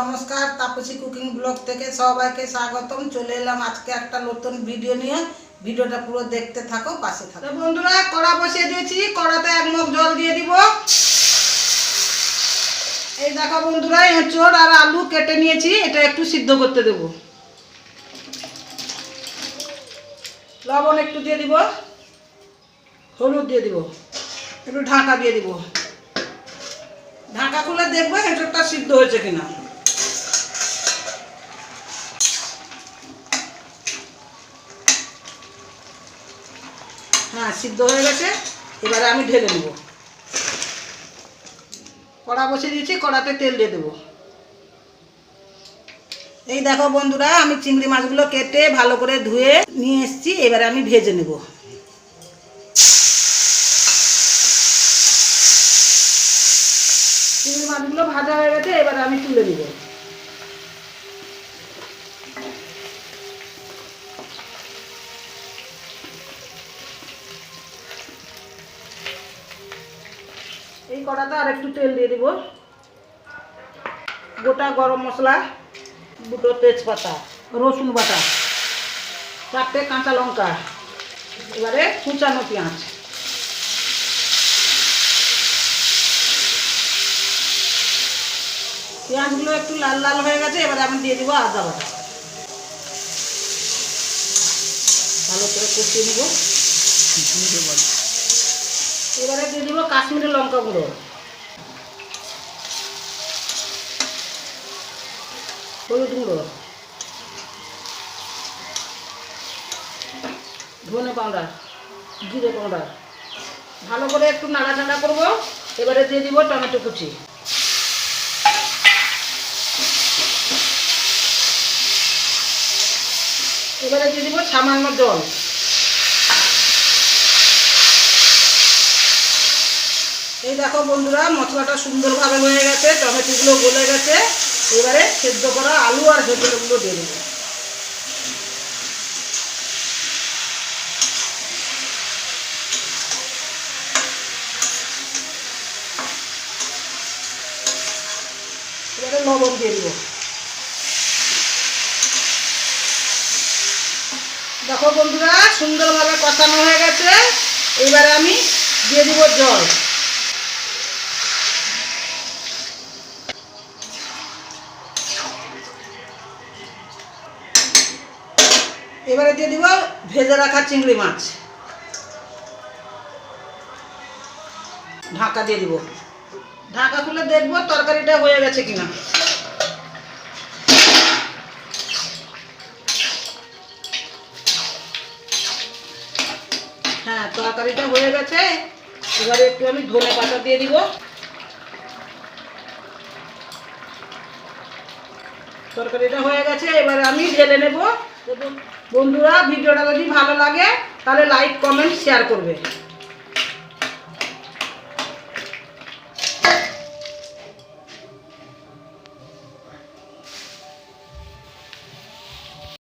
নমস্কার, Tapasi cooking blog থেকে সবাইকে স্বাগতম। চলে এলাম আজকে একটা নতুন ভিডিও নিয়ে। ভিডিওটা পুরো দেখতে থাকো, পাশে থাকো। বন্ধুরা, কড়া বসিয়ে দিয়েছি, কড়াতে এক মগ জল দিয়ে দিব। এই দেখো বন্ধুরা, এঁচড় আর আলু কেটে নিয়েছি, এটা একটু সিদ্ধ করতে দেব। লবণ একটু দিয়ে দিব, হলুদ দিয়ে দিব, একটু ঢাকা দিয়ে দিব। ঢাকা খুলে দেখব এঁচড়টা সিদ্ধ হয়েছে কিনা। হ্যাঁ সিদ্ধ হয়ে গেছে, এবারে আমি ঢেলে নেব। কড়া বসিয়ে দিয়েছি, কড়াতে তেল দিয়ে দেবো। এই দেখো বন্ধুরা, আমি চিংড়ি মাছগুলো কেটে ভালো করে ধুয়ে নিয়ে এসেছি, এবারে আমি ভেজে নেব। চিংড়ি মাছগুলো ভাজা হয়ে গেছে, এবারে আমি তুলে নেব। কড়াতে আর একটু তেল দিয়ে দিব। গোটা গরম মশলা, দুটো তেজপাতা, রসুন বাটা, চারটে কাঁচা লঙ্কা, এবারে কুচানো পেঁয়াজ। পেঁয়াজগুলো একটু লাল লাল হয়ে গেছে, এবারে আমি দিয়ে দিব আদা বাটা। ভালো করে কষিয়ে নিব। এবারে দিয়ে দিব কাশ্মীরি লঙ্কা গুঁড়ো। হলুদ গুঁড়ো। ধনে পাউডার, জিরে পাউডার। ভালো করে একটু নাড়াচাড়া করব, এবারে দিয়ে দিব টমেটো কুচি। এবারে দিয়ে দিব সামান্য জল এই দেখো বন্ধুরা, মশলাটা সুন্দরভাবে হয়ে গেছে, টমেটোগুলো গলে গেছে। এবারে সেদ্ধ করা আলু আর ভেতরগুলো দিয়ে দেবো। এবারে দেখো বন্ধুরা, সুন্দরভাবে কষানো হয়ে গেছে। এবারে আমি দিয়ে দিব জল। এবারে দিয়ে দিব ভেজে রাখা চিংড়ি মাছ। ঢাকা দিয়ে দিব। ঢাকা খুলে দেখব তরকারিটা হয়ে গেছে কিনা। হ্যাঁ তরকারিটা হয়ে গেছে। এবারে একটু আমি ধনে পাতা দিয়ে দিব। তরকারিটা হয়ে গেছে, এবারে আমি ঢেলে নেব। বন্ধুরা ভিডিওটা যদি ভালো লাগে তাহলে লাইক কমেন্ট শেয়ার করবে।